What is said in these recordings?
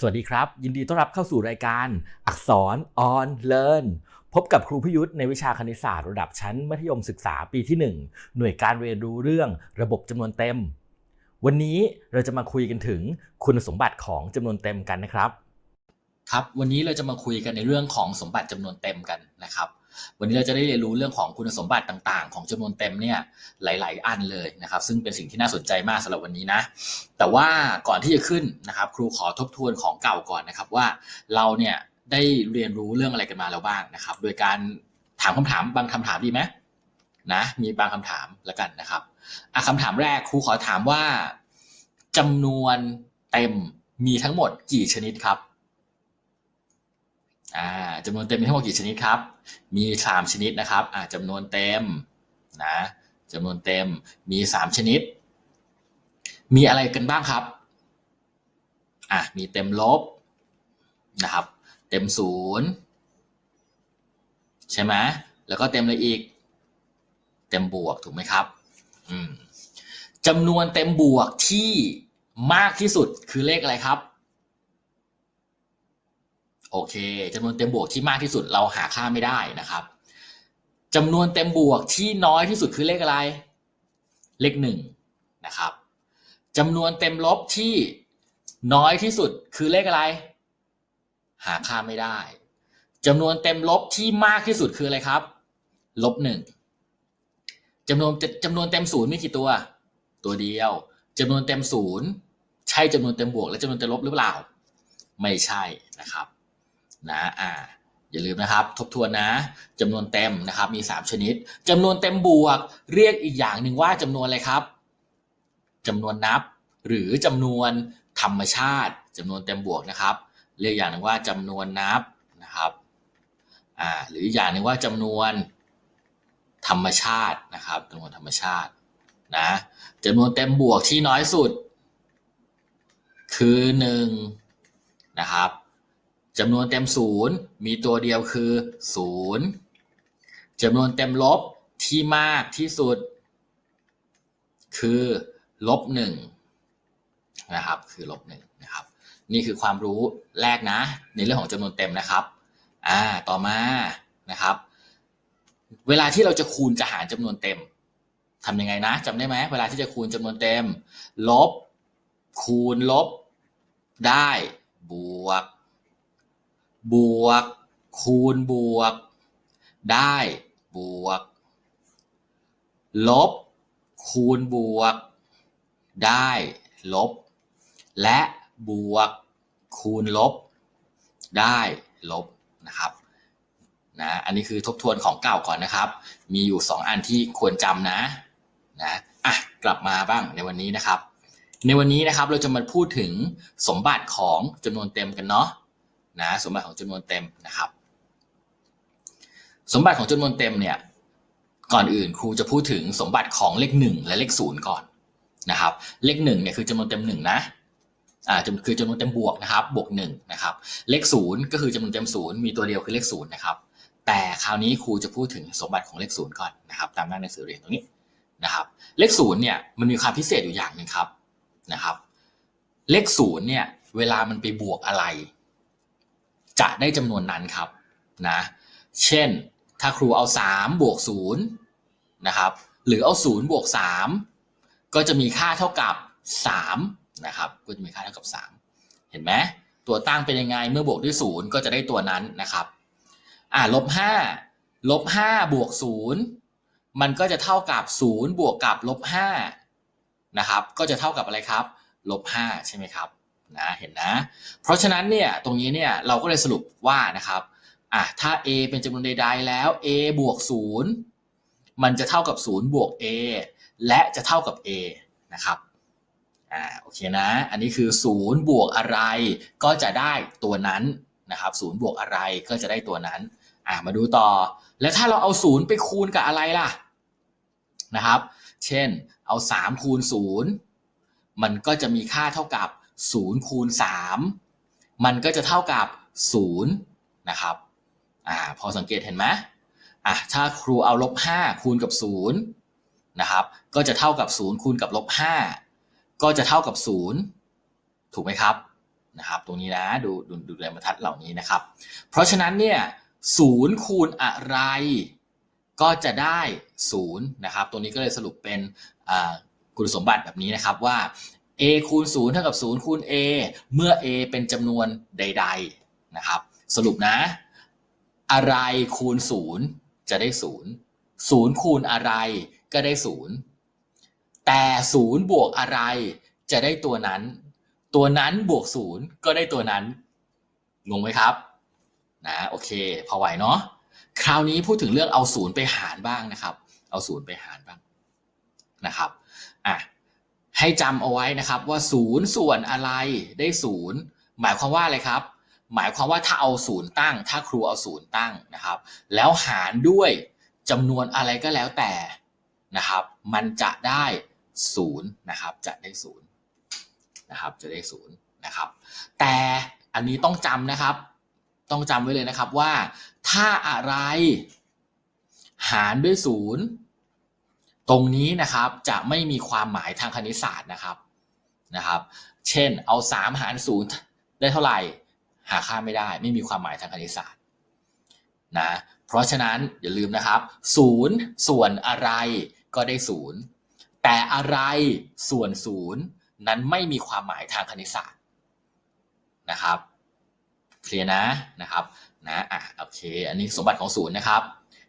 สวัสดีครับ ยินดีต้อนรับเข้าสู่รายการ อักษร on learn พบกับครูพิยุทธ์ในวิชาคณิตศาสตร์ระดับชั้นมัธยมศึกษาปีที่ 1 หน่วยการเรียนรู้เรื่องระบบจำนวนเต็ม วันนี้เราจะมาคุยกันถึงคุณสมบัติของจำนวนเต็มกันนะครับ ครับ วันนี้เราจะมาคุยกันในเรื่องของสมบัติจำนวนเต็มกันนะครับ วันนี้เราจะได้เรียนรู้เรื่องของคุณสมบัติต่าง ๆ ของจำนวนเต็มเนี่ยหลาย ๆ อันเลยนะครับ ซึ่งเป็นสิ่งที่น่าสนใจมากสำหรับวันนี้นะ แต่ว่าก่อนที่จะขึ้นนะครับ ครูขอทบทวนของเก่าก่อนนะครับว่าเราเนี่ยได้เรียนรู้เรื่องอะไรกันมาแล้วบ้างนะครับ โดยการถามคำถามบางคำถามดีไหมนะมีบางคำถามแล้วกันนะครับอะคำถามแรกครูขอถามว่าจำนวนเต็มมีทั้งหมดกี่ชนิดครับ จำนวนเต็มมีทั้งหมดกี่ชนิดครับ มีสามชนิดนะครับอ่าจำนวนเต็มนะจำนวนเต็มมีสามชนิด มีอะไรกันบ้างครับอะมีเต็มลบนะครับ เต็มศูนย์ใช่ไหมแล้วก็เต็มอะไรอีก เต็มบวกถูกไหมครับอืมจำนวนเต็มบวกที่มากที่สุดคือเลขอะไรครับ โอเคจำนวนเต็มบวกที่มากที่สุดเราหาค่าไม่ได้นะครับจำนวนเต็มบวกที่น้อยที่สุดคือเลขอะไร เลขหนึ่งนะครับจำนวนเต็มลบที่น้อยที่สุดคือเลขอะไร หาค่าไม่ได้จำนวนเต็มลบที่มากที่สุดคืออะไรครับ ลบหนึ่งจำนวนจำนวนเต็มศูนย์มีกี่ตัว ตัวเดียวจำนวนเต็มศูนย์ใช่จำนวนเต็มบวก และจำนวนเต็มลบหรือเปล่า ไม่ใช่นะครับ นะอ่าอย่าลืมนะครับ ทบทวนนะจำนวนเต็มนะครับมี 3 ชนิดจำนวนเต็มบวก เรียกอีกอย่างหนึ่งว่าจำนวนอะไรครับจำนวนนับ หรือจำนวนธรรมชาติจำนวนเต็มบวกนะครับ เรียกอย่างหนึ่งว่าจำนวนนับนะครับอ่าหรืออย่างหนึ่งว่าจำนวนธรรมชาตินะครับจำนวนธรรมชาตินะจำนวนเต็มบวกที่น้อยสุด คือ1นะครับ จำนวนเต็มศูนย์มีตัวเดียวคือศูนย์จำนวนเต็มลบที่มากที่สุด คือลบหนึ่งนะครับคือลบหนึ่งนะครับ นี่คือความรู้แรกนะ ในเรื่องของจำนวนเต็มนะครับอ่าต่อมานะครับ เวลาที่เราจะคูณจะหารจำนวนเต็มทำยังไงนะจำได้ไหมเวลาที่จะคูณจำนวนเต็ม ลบ คูณลบ ได้ บวก บวก คูณบวก ได้บวก ลบ คูณบวก ได้ลบ และบวก คูณลบ ได้ลบนะครับนะอันนี้คือทบทวนของเก่าก่อนนะครับ มีอยู่ 2 อันที่ควรจำนะนะอะกลับมาบ้างในวันนี้นะครับ ในวันนี้นะครับเราจะมาพูดถึงสมบัติของจำนวนเต็มกันเนาะ นะสมบัติของจำนวนเต็มนะครับ สมบัติของจำนวนเต็มเนี่ยก่อนอื่นครูจะพูดถึงสมบัติของเลขหนึ่งและเลขศูนย์ก่อนนะครับ เลขหนึ่งเนี่ยคือจำนวนเต็มหนึ่งนะอ่าคือจำนวนเต็มบวกนะครับบวกหนึ่งนะครับเลขศูนย์ก็คือจำนวนเต็มศูนย์มีตัวเดียวคือเลขศูนย์นะครับแต่คราวนี้ครูจะพูดถึงสมบัติของเลขศูนย์ก่อนนะครับตามหน้าหนังสือเรียนตรงนี้นะครับเลขศูนย์เนี่ยมันมีความพิเศษอยู่อย่างหนึ่งครับนะครับ เลขศูนย์เนี่ยเวลามันไปบวกอะไร จะได้จำนวนนั้นครับนะเช่นถ้าครูเอา 3 บวก0นะครับหรือเอา 0 บวก 3 ก็จะมีค่าเท่ากับ3นะครับก็จะมีค่าเท่ากับ 3 เห็นไหมตัวตั้งเป็นยังไงเมื่อบวกด้วย 0 ก็จะได้ตัวนั้นนะครับอ่าลบ5ลบ5บวก0มันก็จะเท่ากับ 0 บวกกับลบ5นะครับก็จะเท่ากับอะไรครับลบ5ใช่ไหมครับ นะเห็นนะ เพราะฉะนั้นเนี่ยตรงนี้เนี่ยเราก็เลยสรุปว่านะครับอะถ้า a เป็นจำนวนใดๆแล้ว a บวก 0 มันจะเท่ากับ 0 บวก a และจะเท่ากับ a นะครับอ่าโอเคนะ อันนี้คือ 0 บวกอะไรก็จะได้ตัวนั้นนะครับ0บวกอะไรก็จะได้ตัวนั้นอ่ามาดูต่อ แล้วถ้าเราเอา 0 ไปคูณกับอะไรล่ะนะครับ เช่นเอา 3 คูณ 0 มันก็จะมีค่าเท่ากับ 0คูณ3มันก็จะเท่ากับ0นะครับอ่าพอสังเกตเห็นไหมอะถ้าครูเอาลบ5คูณกับ0นะครับก็จะเท่ากับ 0 คูณกับลบ5ก็จะเท่ากับ 0 ถูกไหมครับนะครับตรงนี้นะดูดูดูแรงบรรทัดเหล่านี้นะครับ เพราะฉะนั้นเนี่ยศูนย์คูณอะไร ก็จะได้ศูนย์นะครับตรงนี้ก็เลยสรุปเป็นอ่าคุณสมบัติแบบนี้นะครับว่า a คูณ0เท่ากับ0คูณ a เมื่อ a เป็นจำนวนใด ๆนะครับ สรุปนะ อะไรคูณ 0 จะได้ 0 0 คูณอะไรก็ได้ 0 แต่ 0 บวกอะไรจะได้ตัวนั้น ตัวนั้นบวก 0 ก็ได้ตัวนั้นงงไหมครับนะโอเค พอไหวเนาะคราวนี้พูดถึงเรื่องเอาศูนย์ไปหารบ้างนะครับ เอาศูนย์ไปหารบ้างนะครับอะ ให้จำเอาไว้นะครับว่าศูนย์ส่วนอะไรได้ศูนย์หมายความว่าอะไรครับ หมายความว่าถ้าเอาศูนย์ตั้ง ถ้าครูเอาศูนย์ตั้งนะครับ แล้วหารด้วยจำนวนอะไรก็แล้วแต่นะครับ มันจะได้ศูนย์นะครับ จะได้ศูนย์นะครับ จะได้ศูนย์นะครับ แต่อันนี้ต้องจำนะครับ ต้องจำไว้เลยนะครับว่า ถ้าอะไรหารด้วยศูนย์ ตรงนี้นะครับจะไม่มีความหมายทางคณิตศาสตร์นะครับนะครับ เช่นเอาสามหารศูนย์ได้เท่าไหร่ หาค่าไม่ได้ ไม่มีความหมายทางคณิตศาสตร์นะเพราะฉะนั้นอย่าลืมนะครับศูนย์ส่วนอะไรก็ได้ศูนย์แต่อะไรส่วนศูนย์นั้นไม่มีความหมายทางคณิตศาสตร์นะครับเคลียร์นะนะครับนะอะโอเค อันนี้สมบัติของศูนย์นะครับ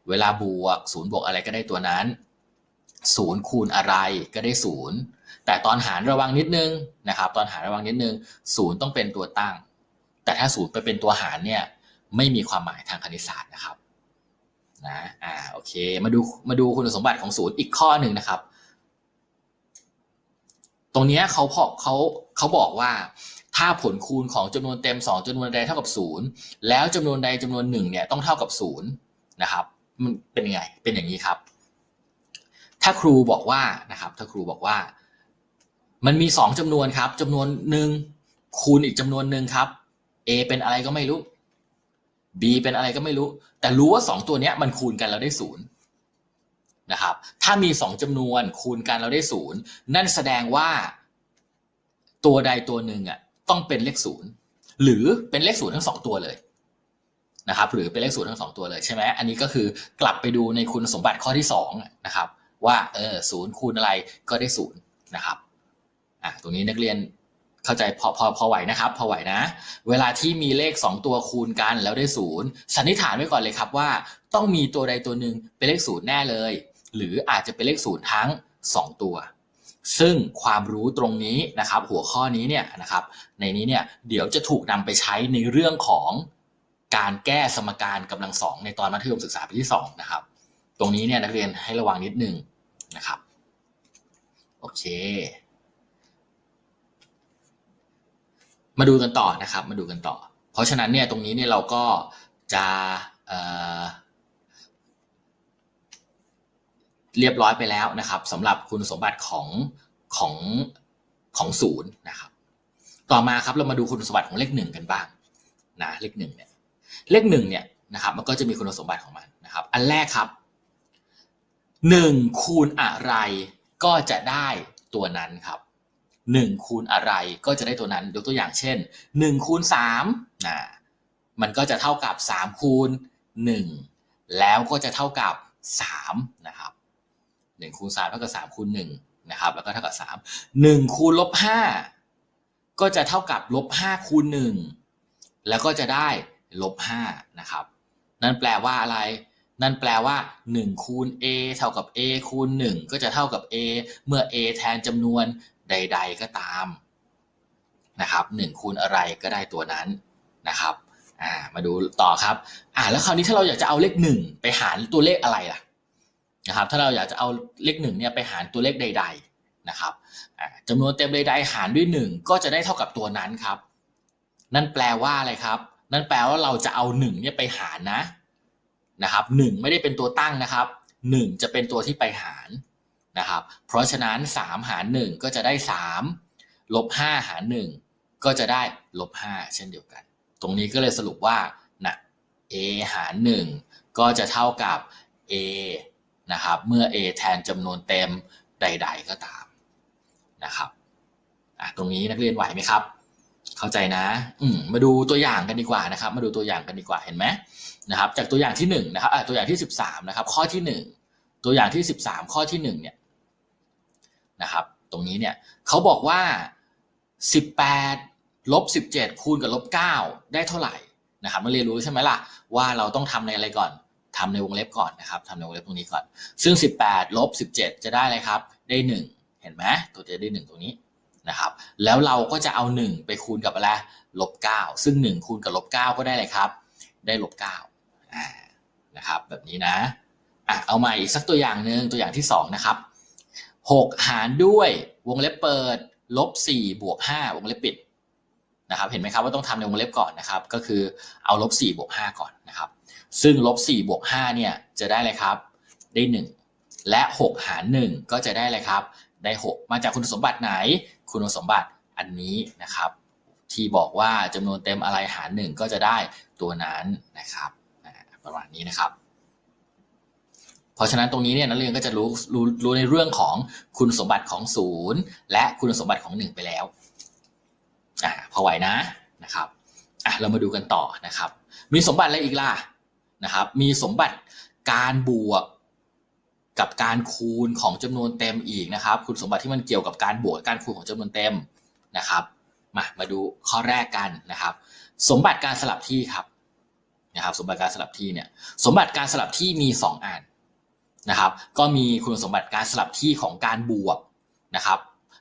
เวลาบวกศูนย์บวกอะไรก็ได้ตัวนั้น ศูนย์คูณอะไรก็ได้ศูนย์แต่ตอนหารระวังนิดนึงนะครับตอนหารระวังนิดนึงศูนย์ต้องเป็นตัวตั้ง แต่ถ้าศูนย์ไปเป็นตัวหารเนี่ยไม่มีความหมายทางคณิตศาสตร์นะครับนะอ่าโอเคมาดูมาดูคุณสมบัติของศูนย์อีกข้อหนึ่งนะครับ ตรงนี้เขาพอเขาเขาบอกว่าถ้าผลคูณของจำนวนเต็ม 2จำนวนใดเท่ากับ 0 แล้วจำนวนใดจำนวนหนึ่งเนี่ยต้องเท่ากับ0นะครับมันเป็นยังไงเป็นอย่างนี้ครับ ถ้าครูบอกว่านะครับ ถ้าครูบอกว่า มันมี2จำนวนครับจำนวนหนึ่งคูณอีกจำนวนหนึ่งครับ a เป็นอะไรก็ไม่รู้ b เป็นอะไรก็ไม่รู้ แต่รู้ว่า2ตัวนี้มันคูณกันแล้วได้ศูนย์นะครับ ถ้ามี2จำนวนคูณกันแล้วได้ศูนย์นั่นแสดงว่า ตัวใดตัวหนึ่งอะต้องเป็นเลขศูนย์หรือเป็นเลขศูนย์ทั้งสองตัวเลยนะครับหรือเป็นเลขศูนย์ทั้งสองตัวเลยใช่ไหมอันนี้ก็คือกลับไปดูในคุณสมบัติข้อที่สองนะครับ ว่าเออศูนย์คูณอะไรก็ได้ศูนย์นะครับอะตรงนี้นักเรียนเข้าใจพอพอพอไหวนะครับพอไหวนะ เวลาที่มีเลข 2 ตัวคูณกันแล้วได้ศูนย์สันนิษฐานไว้ก่อนเลยครับว่า ต้องมีตัวใดตัวหนึ่งเป็นเลขศูนย์แน่เลย หรืออาจจะเป็นเลขศูนย์ทั้ง 2 ตัว ซึ่งความรู้ตรงนี้นะครับ หัวข้อนี้เนี่ยนะครับ ในนี้เนี่ยเดี๋ยวจะถูกนำไปใช้ในเรื่องของการแก้สมการกำลังสองในตอนมัธยมศึกษาปีที่สองนะครับ ตรงนี้เนี่ยนักเรียนให้ระวังนิดนึงนะครับโอเค มาดูกันต่อนะครับ มาดูกันต่อ เพราะฉะนั้นเนี่ยตรงนี้เนี่ยเราก็จะเเรียบร้อยไปแล้วนะครับสำหรับคุณสมบัติของของของศูนย์นะครับ ต่อมาครับเรามาดูคุณสมบัติของเลขหนึ่งกันบ้างนะเลขหนึ่งเนี่ยเลขหนึ่งเนี่ยนะครับ มันก็จะมีคุณสมบัติของมันนะครับ อันแรกครับ หนึ่งคูณอะไรก็จะได้ตัวนั้นครับหนึ่งคูณอะไรก็จะได้ตัวนั้นยกตัวอย่างเช่นหนึ่งคูณสามนะมันก็จะเท่ากับสามคูณหนึ่งแล้วก็จะเท่ากับสามนะครับหนึ่งคูณสามเท่ากับสามคูณหนึ่งนะครับแล้วก็เท่ากับสามหนึ่งคูณลบห้าก็จะเท่ากับลบห้าคูณหนึ่งแล้วก็จะได้ลบห้านะครับนั่นแปลว่าอะไร นั่นแปลว่า1คูณ a เท่ากับ a คูณ 1 ก็จะเท่ากับ a เมื่อ a แทนจำนวนใด ๆ ก็ตามนะครับ1คูณอะไรก็ได้ตัวนั้นนะครับอ่ามาดูต่อครับอ่าแล้วคราวนี้ถ้าเราอยากจะเอาเลข 1 ไปหารตัวเลขอะไรล่ะนะครับถ้าเราอยากจะเอาเลข1เนี่ยไปหารตัวเลขใด ๆนะครับจำนวนเต็มใดๆหารด้วย 1 ก็จะได้เท่ากับตัวนั้นครับ นั่นแปลว่าอะไรครับ นั่นแปลว่าเราจะเอา1เนี่ยไปหารนะ นะครับหนึ่งไม่ได้เป็นตัวตั้งนะครับหนึ่งจะเป็นตัวที่ไปหารนะครับ เพราะฉะนั้นสามหารหนึ่งก็จะได้สามลบห้าหารหนึ่งก็จะได้ลบห้าเช่นเดียวกัน ตรงนี้ก็เลยสรุปว่านะ a หารหนึ่งก็จะเท่ากับ a นะครับ เมื่อ a แทนจำนวนเต็มใด ๆ ก็ตามนะครับตรงนี้นักเรียนไหวไหมครับ เข้าใจนะ อืมมาดูตัวอย่างกันดีกว่านะครับ มาดูตัวอย่างกันดีกว่าเห็นไหม นะครับจากตัวอย่างที่หนึ่งนะครับตัวอย่างที่สิบสามนะครับข้อที่หนึ่งตัวอย่างที่สิบสามข้อที่หนึ่งเนี่ยนะครับตรงนี้เนี่ยเขาบอกว่าสิบแปดลบสิบเจ็ดคูณกับลบเก้าได้เท่าไหร่นะครับมาเรียนรู้ใช่ไหมล่ะว่าเราต้องทำในอะไรก่อนทำในวงเล็บก่อนนะครับทำในวงเล็บตรงนี้ก่อน ซึ่ง 18ลบ17 จะได้อะไรครับ ได้ 1 เห็นไหมตัวจะได้ 1 ตรงนี้นะครับแล้วเราก็จะเอา 1 ไปคูณกับอะไรลบ9ซึ่ง 1 คูณกับลบ9ก็ได้เลยครับ ได้ลบ9อ่า นะครับแบบนี้นะอะเอาใหม่อีกสักตัวอย่างหนึ่งตัวอย่างที่2นะครับ6 หารด้วยวงเล็บเปิดลบ4บวก5วงเล็บปิดนะครับเห็นไหมครับว่าต้องทำในวงเล็บก่อนนะครับ ก็คือเอาลบ4บวก5ก่อนนะครับ ซึ่งลบ4บวก5เนี่ยจะได้อะไรครับ ได้ 1 และ 6 หาร 1 ก็จะได้อะไรครับ ได้ 6 มาจากคุณสมบัติไหน คุณสมบัติอันนี้นะครับ ที่บอกว่าจำนวนเต็มอะไรหาร 1 ก็จะได้ตัวนั้นนะครับ ประมาณนี้นะครับ เพราะฉะนั้นตรงนี้เนี่ยนักเรียนก็จะรู้รู้รู้ในเรื่องของคุณสมบัติของศูนย์และคุณสมบัติของ 1 ไปแล้วอ่าพอไหวนะนะครับอะเรามาดูกันต่อนะครับ มีสมบัติอะไรอีกล่ะนะครับ มีสมบัติการบวกกับการคูณของจำนวนเต็มอีกนะครับ คุณสมบัติที่มันเกี่ยวกับการบวกการคูณของจำนวนเต็มนะครับ มามาดูข้อแรกกันนะครับ สมบัติการสลับที่ครับ นะครับสมบัติการสลับที่เนี่ยสมบัติการสลับที่มี 2อันนะครับก็มีคุณสมบัติการสลับที่ของการบวกนะครับ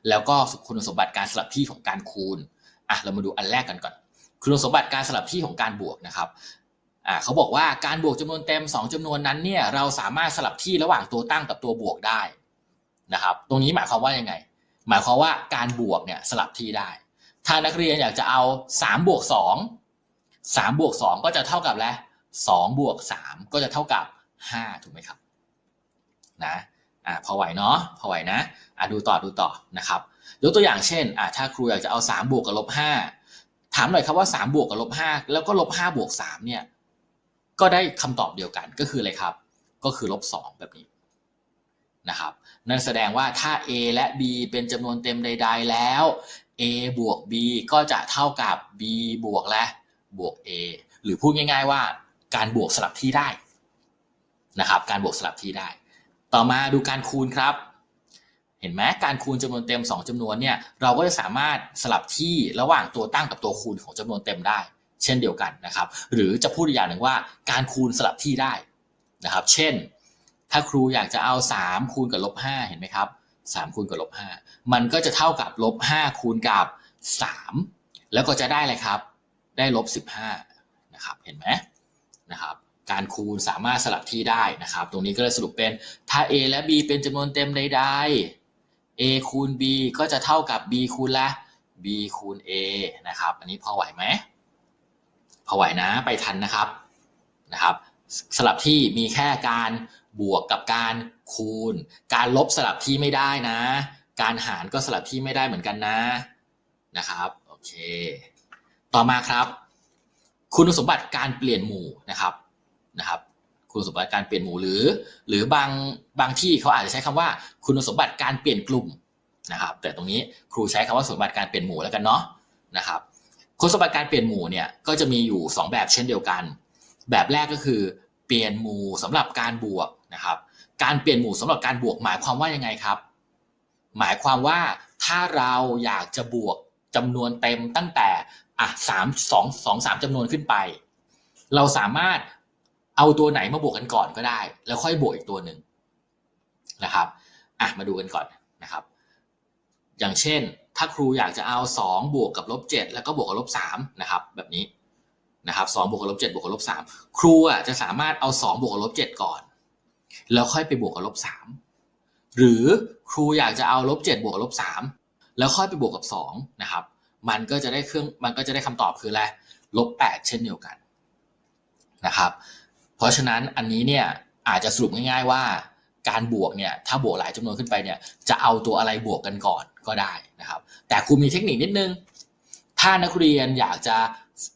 แล้วก็คุณสมบัติการสลับที่ของการคูณอะเรามาดูอันแรกกันก่อน คุณสมบัติการสลับที่ของการบวกนะครับอ่าเขาบอกว่าการบวกจำนวนเต็ม 2จำนวนนั้นเนี่ยเราสามารถสลับที่ระหว่างตัวตั้งกับตัวบวกได้นะครับตรงนี้หมายความว่ายังไง หมายความว่าการบวกเนี่ยสลับที่ได้ ถ้านักเรียนอยากจะเอา3บวก2 3บวก2ก็จะเท่ากับอะไร2บวก3ก็จะเท่ากับ5ถูกไหมครับนะอ่าพอไหวเนาะพอไหวนะอ่าดูต่อดูต่อนะครับยกตัวอย่างเช่นอ่าถ้าครูอยากจะเอา3บวกกับลบ5ถามหน่อยครับว่า3บวกกับลบ5แล้วก็ลบ5บวก3เนี่ยก็ได้คำตอบเดียวกันก็คืออะไรครับ ก็คือลบสองแบบนี้นะครับนั่นแสดงว่าถ้า a และ b เป็นจำนวนเต็มใด ๆ แล้ว a บวก b ก็จะเท่ากับ b บวกและ บวก a หรือพูดง่าย ๆ ว่าการบวกสลับที่ได้นะครับ การบวกสลับที่ได้ ต่อมาดูการคูณครับ เห็นไหมการคูณจำนวนเต็ม 2จำนวนเนี่ยเราก็จะสามารถสลับที่ระหว่างตัวตั้งกับตัวคูณของจำนวนเต็มได้ เช่นเดียวกันนะครับ หรือจะพูดอีกอย่างหนึ่งว่าการคูณสลับที่ได้นะครับ เช่น ถ้าครูอยากจะเอา 3 คูณกับลบ5เห็นไหมครับ3คูณกับลบ5มันก็จะเท่ากับลบ5คูณกับ 3 แล้วก็จะได้อะไรครับ ได้ลบ 15นะครับเห็นไหมนะครับการคูณสามารถสลับที่ได้นะครับ ตรงนี้ก็เลยสรุปเป็นถ้า a และ b เป็นจำนวนเต็มใดๆ a คูณ b ก็จะเท่ากับ b คูณละ b คูณ a นะครับ อันนี้พอไหวไหมพอไหวนะไปทันนะครับนะครับ สลับที่มีแค่การบวกกับการคูณ การลบสลับที่ไม่ได้นะ การหารก็สลับที่ไม่ได้เหมือนกันนะนะครับ โอเค ต่อมาครับ คุณสมบัติการเปลี่ยนหมู่นะครับนะครับคุณสมบัติการเปลี่ยนหมู่หรือ หรือบางบางที่เขาอาจจะใช้คำว่า คุณสมบัติการเปลี่ยนกลุ่มนะครับ แต่ตรงนี้ครูใช้คำว่าสมบัติการเปลี่ยนหมู่แล้วกันเนาะนะครับคุณสมบัติการเปลี่ยนหมู่เนี่ยก็จะมีอยู่ 2 แบบเช่นเดียวกัน แบบแรกก็คือ เปลี่ยนหมู่สำหรับการบวกนะครับ การเปลี่ยนหมู่สำหรับการบวกหมายความว่ายังไงครับ หมายความว่าถ้าเราอยากจะบวกจำนวนเต็มตั้งแต่ อะสามสองสองสามจำนวนขึ้นไป เราสามารถเอาตัวไหนมาบวกกันก่อนก็ได้ แล้วค่อยบวกอีกตัวหนึ่งนะครับอะมาดูกันก่อนนะครับ อย่างเช่น ถ้าครูอยากจะเอา 2 บวกกับลบ7แล้วก็บวกกับลบ3นะครับ แบบนี้นะครับ2บวกกับลบ7บวกกับลบ3ครูอะจะสามารถเอา 2 บวกกับลบ7ก่อน แล้วค่อยไปบวกกับลบ3หรือครูอยากจะเอาลบ7บวกกับลบ3แล้วค่อยไปบวกกับ2นะครับ มันก็จะได้เครื่องมันก็จะได้คำตอบคืออะไรลบ8เช่นเดียวกันนะครับ เพราะฉะนั้นอันนี้เนี่ยอาจจะสรุปง่าย ๆว่าการบวกเนี่ยถ้าบวกหลายจำนวนขึ้นไปเนี่ยจะเอาตัวอะไรบวกกันก่อนก็ได้นะครับ แต่ครูมีเทคนิคนิดนึง ถ้านักเรียนอยากจะ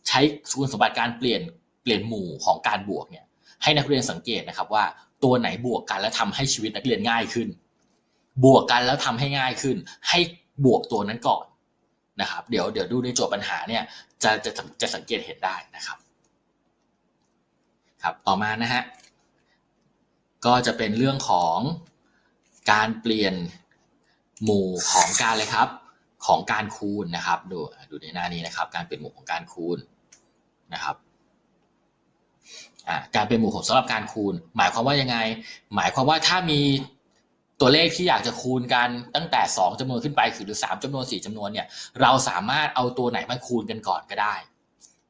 ใช้คุณสมบัติการเปลี่ยนเปลี่ยนหมู่ของการบวกเนี่ยให้นักเรียนสังเกตนะครับว่าตัวไหนบวกกันแล้วทำให้ชีวิตนักเรียนง่ายขึ้น บวกกันแล้วทำให้ง่ายขึ้น ให้บวกตัวนั้นก่อน นะครับเดี๋ยวเดี๋ยวดูในโจทย์ปัญหาเนี่ยจะจะจะสังเกตเห็นได้นะครับครับต่อมานะฮะก็จะเป็นเรื่องของการเปลี่ยนหมู่ของการเลยครับของการคูณนะครับดูดูในหน้านี้นะครับ การเปลี่ยนหมู่ของการคูณนะครับการเป็นหมู่ของสำหรับการคูณ หมายความว่ายังไง หมายความว่าถ้ามี ตัวเลขที่อยากจะคูณกันตั้งแต่ 2จำนวนขึ้นไปหรือ 3จำนวน 4จำนวนเนี่ยเราสามารถเอาตัวไหนมาคูณกันก่อนก็ได้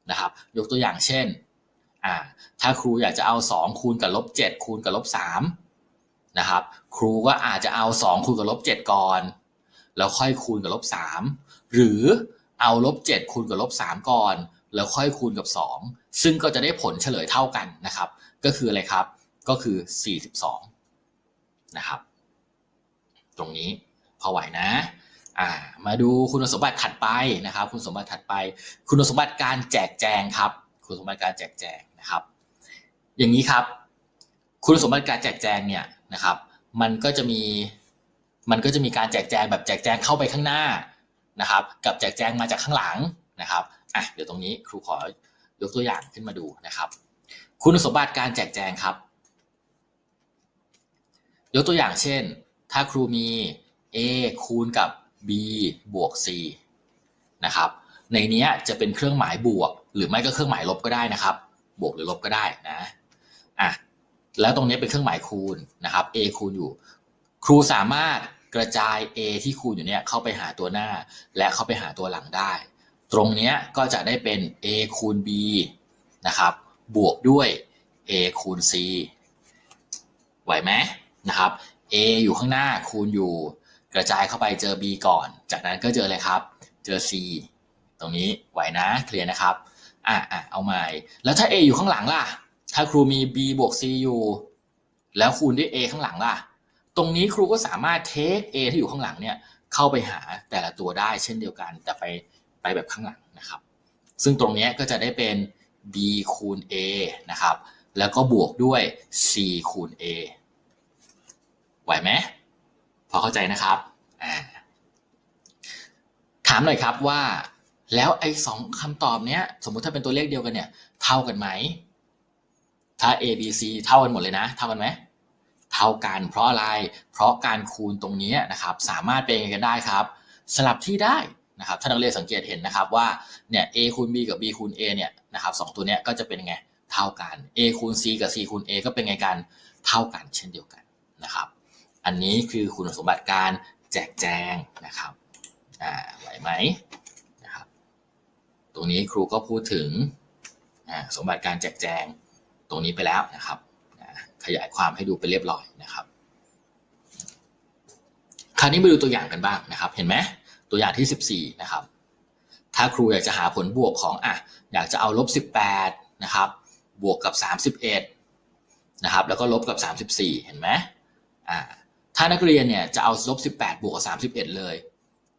นะครับ ยกตัวอย่างเช่นอ่าถ้าครูอยากจะเอา 2 คูณกับลบ7คูณกับลบ3นะครับครูก็อาจจะเอา 2 คูณกับลบ7ก่อน แล้วค่อยคูณกับลบ3หรือเอาลบ7คูณกับลบ3ก่อน แล้วค่อยคูณกับ 2 ซึ่งก็จะได้ผลเฉลยเท่ากันนะครับ ก็คืออะไรครับก็คือ 42 นะครับ ตรงนี้พอไหวนะอ่ามาดูคุณสมบัติถัดไปนะครับ คุณสมบัติถัดไป คุณสมบัติการแจกแจงครับ คุณสมบัติการแจกแจงนะครับ อย่างนี้ครับ คุณสมบัติการแจกแจงเนี่ยนะครับ มันก็จะมีมันก็จะมีการแจกแจงแบบแจกแจงเข้าไปข้างหน้านะครับ กับแจกแจงมาจากข้างหลังนะครับอะเดี๋ยวตรงนี้ครูขอยกตัวอย่างขึ้นมาดูนะครับ คุณสมบัติการแจกแจงครับ ยกตัวอย่างเช่น ถ้าครูมี a คูณกับ b บวก c นะครับ ในนี้จะเป็นเครื่องหมายบวก หรือไม่ก็เครื่องหมายลบก็ได้นะครับ บวกหรือลบก็ได้นะอะแล้วตรงนี้เป็นเครื่องหมายคูณนะครับ a คูณอยู่ ครูสามารถกระจาย a ที่คูณอยู่เนี่ยเข้าไปหาตัวหน้า และเข้าไปหาตัวหลังได้ ตรงนี้ก็จะได้เป็น a คูณ b นะครับบวกด้วย a คูณ c ไหวไหมนะครับ a อยู่ข้างหน้าคูณอยู่ กระจายเข้าไปเจอ b ก่อน จากนั้นก็เจออะไรครับ เจอ c ตรงนี้ไหวนะเคลียร์นะครับอะอะเอาใหม่ แล้วถ้า a อยู่ข้างหลังล่ะ ถ้าครูมี b บวก c อยู่ แล้วคูณด้วย a ข้างหลังล่ะ ตรงนี้ครูก็สามารถเทค a ที่อยู่ข้างหลังเนี่ยเข้าไปหาแต่ละตัวได้เช่นเดียวกัน แต่ไปไปแบบข้างหลังนะครับ ซึ่งตรงนี้ก็จะได้เป็น b คูณ a นะครับ แล้วก็บวกด้วย c คูณ a ไหวไหมพอเข้าใจนะครับถามหน่อยครับว่า แล้วไอ้สองคำตอบเนี้ย สมมุติถ้าเป็นตัวเลขเดียวกันเนี่ย เท่ากันไหมถ้า a b c เท่ากันหมดเลยนะ เท่ากันไหมเท่ากันเพราะอะไร เพราะการคูณตรงนี้นะครับ สามารถเป็นกันได้ครับ สลับที่ได้นะครับถ้านักเรียนสังเกตเห็นนะครับว่าเนี่ย a คูณ b กับ b คูณ a เนี่ยนะครับสองตัวเนี้ยก็จะเป็นไงเท่ากัน a คูณ c กับ c คูณ a ก็เป็นไงกัน เท่ากันเช่นเดียวกันนะครับ อันนี้คือคุณสมบัติการแจกแจงนะครับ อ่า ไหวไหมนะครับ ตรงนี้ครูก็พูดถึงสมบัติการแจกแจงตรงนี้ไปแล้วนะครับ ขยายความให้ดูไปเรียบร้อยนะครับ คราวนี้มาดูตัวอย่างกันบ้างนะครับ เห็นไหมตัวอย่างที่ 14 นะครับ ถ้าครูอยากจะหาผลบวกของอะอยากจะเอาลบ 18 นะครับ บวกกับ 31 นะครับ แล้วก็ลบกับ 34 เห็นไหมอ่า ถ้านักเรียนเนี่ยจะเอาลบ18บแปดบวกกับ31เลย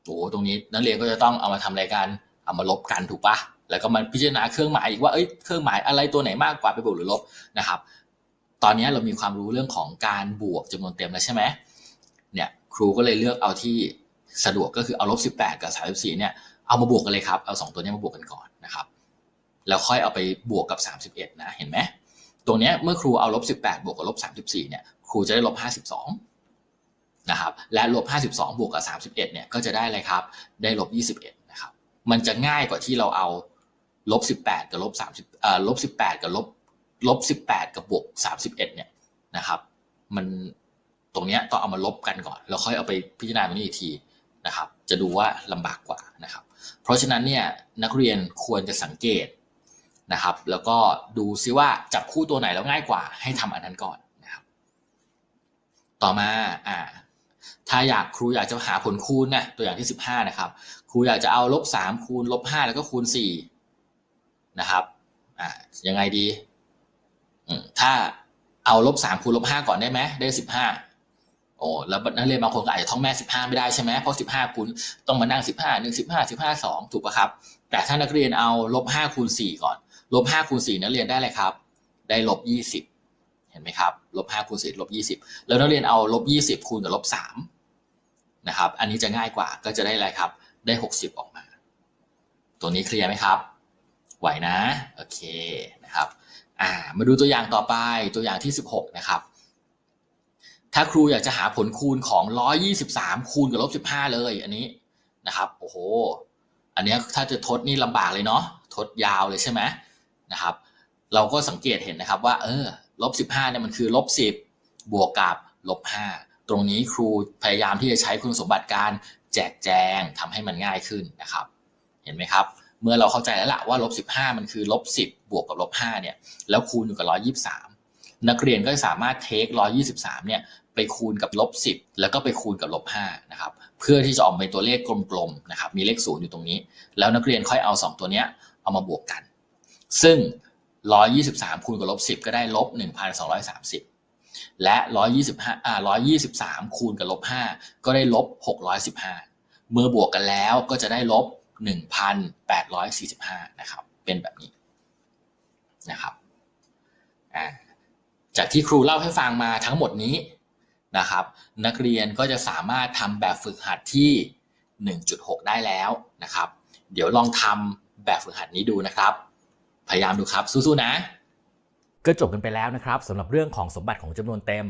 โอ้ตรงนี้นักเรียนก็จะต้องเอามาทำอะไรกันเอามาลบกันถูกปะแล้วก็มาพิจารณาเครื่องหมายอีกว่าเอ้ยเครื่องหมายอะไรตัวไหนมากกว่าไปบวกหรือลบนะครับ ตอนนี้เรามีความรู้เรื่องของการบวกจำนวนเต็มแล้วใช่ไหมเนี่ยครูก็เลยเลือกเอาที่สะดวกก็คือเอาลบ18 กับ 34เนี่ยเอามาบวกกันเลยครับ เอา 2 ตัวนี้มาบวกกันก่อนนะครับแล้วค่อยเอาไปบวกกับ 31 นะเห็นไหมตรงนี้เมื่อครูเอาลบ18 บวกกับลบ34เนี่ยครูจะได้ลบ52 นะครับและลบ 52 บวกกับ 31 เนี่ยก็จะได้อะไรครับ ได้ลบ 21 นะครับ มันจะง่ายกว่าที่เราเอาลบ 18 กับลบ 30เอ่อลบ 18 กับลบลบ 18 กับบวก 31 เนี่ยนะครับ มันตรงเนี้ยต้องเอามาลบกันก่อน แล้วค่อยเอาไปพิจารณาตรงนี้อีกทีนะครับ จะดูว่าลำบากกว่านะครับ เพราะฉะนั้นเนี่ยนักเรียนควรจะสังเกตนะครับ แล้วก็ดูซิว่าจับคู่ตัวไหนแล้วง่ายกว่า ให้ทำอันนั้นก่อนนะครับ ต่อมาอ่า ถ้าอยากครูอยากจะหาผลคูณนะตัวอย่างที่ 15 นะครับ ครูอยากจะเอาลบ3คูณลบ5แล้วก็คูณ4นะครับอ่ายังไงดีถ้าเอาลบ3คูณลบ5ก่อนได้ไหมได้ 15 โอ้แล้วนักเรียนบางคนก็อาจจะท่องแม่ 15 ไม่ได้ใช่ไหมเพราะ 15คูณต้องมานั่ง 15 1 15 15 2 ถูกปะครับ แต่ถ้านักเรียนเอาลบ5คูณ4ก่อนลบ5คูณ4นักเรียนได้เลยครับ ได้ลบ 20 เห็นไหมครับลบ5คูณ4ลบ20แล้วนักเรียนเอาลบ20คูณกับลบ3นะครับ อันนี้จะง่ายกว่าก็จะได้อะไรครับ ได้60ออกมา ตัวนี้เคลียร์ไหมครับ ไหวนะ โอเคนะครับ อ่า มาดูตัวอย่างต่อไป ตัวอย่างที่16นะครับ ถ้าครูอยากจะหาผลคูณของ123คูณกับลบ15เลย อันนี้นะครับ โอ้โห อันนี้ถ้าจะทดนี่ลำบากเลยเนาะ ทดยาวเลยใช่ไหมนะครับ เราก็สังเกตเห็นนะครับว่า เออ ลบ15เนี่ยมันคือลบ10บบวกกับลบ5ตรงนี้ครูพยายามที่จะใช้คุณสมบัติการแจกแจงทำให้มันง่ายขึ้นนะครับ เห็นไหมครับ เมื่อเราเข้าใจแล้วล่ะว่าลบ15มันคือลบ10บบวกกับลบ5เนี่ยแล้วคูณอยู่กับ123นักเรียนก็สามารถเทค123เนี่ยไปคูณกับลบ10แล้วก็ไปคูณกับลบ5นะครับเพื่อที่จะออกเป็นตัวเลขกลมๆนะครับมีเลขศูนย์อยู่ตรงนี้ แล้วนักเรียนค่อยเอา 2 ตัวเนี้ยเอามาบวกกัน ซึ่ง 123คูณกับลบ10 ก็ได้ลบ 1,230 และ 125อ่า123 คูณกับลบ 5 ก็ได้ลบ 615 เมื่อบวกกันแล้วก็จะได้ลบ 1,845 นะครับ เป็นแบบนี้นะครับอ่าจากที่ครูเล่าให้ฟังมาทั้งหมดนี้นะครับ นักเรียนก็จะสามารถทำแบบฝึกหัดที่ 1.6 ได้แล้วนะครับ เดี๋ยวลองทำแบบฝึกหัดนี้ดูนะครับ พยายามดูครับ สู้ๆนะ ก็จบกันไปแล้วนะครับสำหรับเรื่องของสมบัติของจำนวนเต็ม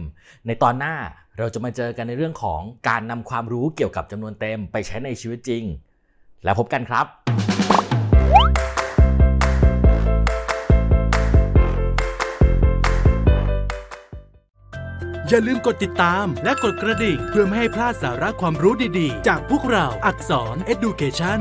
ในตอนหน้าเราจะมาเจอกันในเรื่องของการนำความรู้เกี่ยวกับจำนวนเต็มไปใช้ในชีวิตจริง แล้วพบกันครับอย่าลืมกดติดตามและกดกระดิ่ง เพื่อไม่ให้พลาดสาระความรู้ดีๆ จากพวกเราอักษร Education